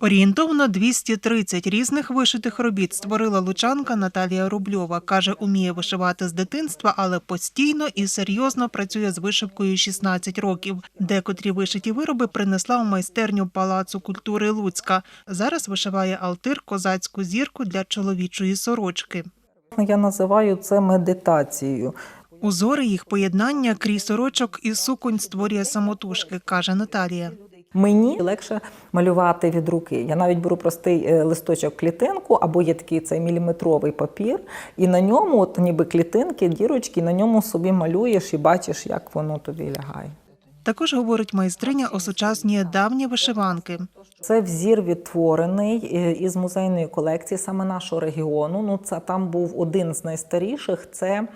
Орієнтовно 230 різних вишитих робіт створила лучанка Наталія Рубльова. Каже, уміє вишивати з дитинства, але постійно і серйозно працює з вишивкою 16 років. Декотрі вишиті вироби принесла у майстерню Палацу культури Луцька. Зараз вишиває алтир козацьку зірку для чоловічої сорочки. Я називаю це медитацією. Узори їх поєднання крій сорочок і суконь створює самотужки, каже Наталія. Мені легше малювати від руки. Я навіть беру простий е, листочок клітинку, або є такий цей міліметровий папір, і на ньому, от ніби клітинки, дірочки, на ньому собі малюєш і бачиш, як воно тобі лягає. Також говорить майстриня осучаснює давні вишиванки. Це взір відтворений е, із музейної колекції саме нашого регіону. Ну, це там був один з найстаріших. Це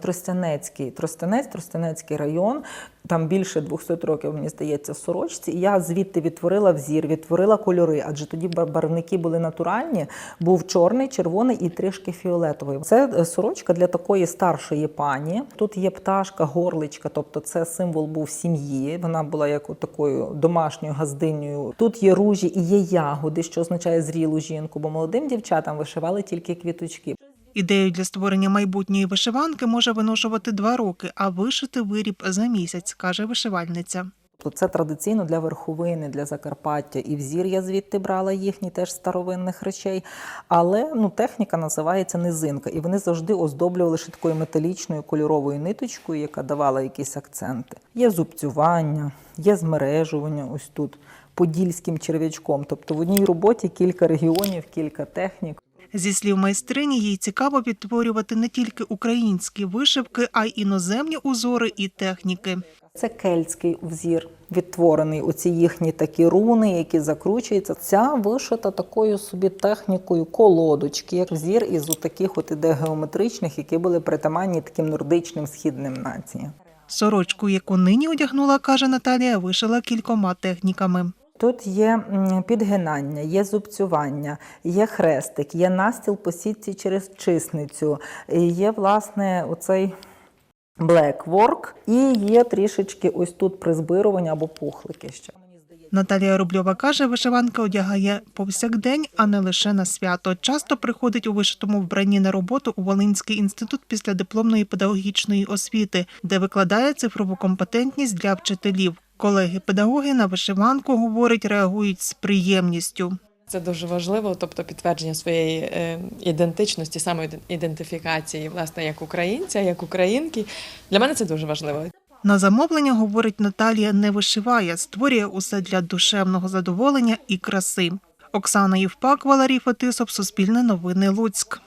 Тростянецький, Тростянець, Тростянецький район. Там більше 200 років, мені здається, сорочці. І я звідти відтворила взір, відтворила кольори, адже тоді бар- барвники були натуральні. Був чорний, червоний і трішки фіолетовий. Це е, сорочка для такої старшої пані. Тут є пташка, горличка, тобто це символ був сім'ї. Вона була як такою домашньою газдинею. Тут є ружі і є ягоди, що означає зрілу жінку, бо молодим дівчатам вишивали тільки квіточки. Ідею для створення майбутньої вишиванки може виношувати два роки, а вишити виріб за місяць, каже вишивальниця. То це традиційно для верховини, для Закарпаття і взір я звідти брала їхні теж старовинних речей. Але ну, техніка називається низинка, і вони завжди оздоблювали ще такою металічною кольоровою ниточкою, яка давала якісь акценти. Є зубцювання, є змережування ось тут подільським черв'ячком. Тобто в одній роботі кілька регіонів, кілька технік. Зі слів майстрині, їй цікаво відтворювати не тільки українські вишивки, а й іноземні узори і техніки. Це кельтський взір, відтворений оці їхні такі руни, які закручуються. Ця вишита такою собі технікою колодочки, як взір із таких от іде геометричних, які були притаманні таким нордичним східним націям. Сорочку, яку нині одягнула, каже Наталія, вишила кількома техніками. Тут є підгинання, є зубцювання, є хрестик, є настіл по сітці через чисницю, є власне оцей work, і є трішечки ось тут призбирування або пухлики ще. Наталія Рубльова каже, вишиванка одягає повсякдень, а не лише на свято. Часто приходить у вишитому вбранні на роботу у Волинський інститут після дипломної педагогічної освіти, де викладає цифрову компетентність для вчителів. Колеги-педагоги на вишиванку говорить, реагують з приємністю. Це дуже важливо, тобто підтвердження своєї е, ідентичності, самоідентифікації, власне, як українця, як українки. Для мене це дуже важливо. На замовлення, говорить Наталія, не вишиває, створює усе для душевного задоволення і краси. Оксана Євпак, Валерій Фетисов, Суспільне новини Луцьк.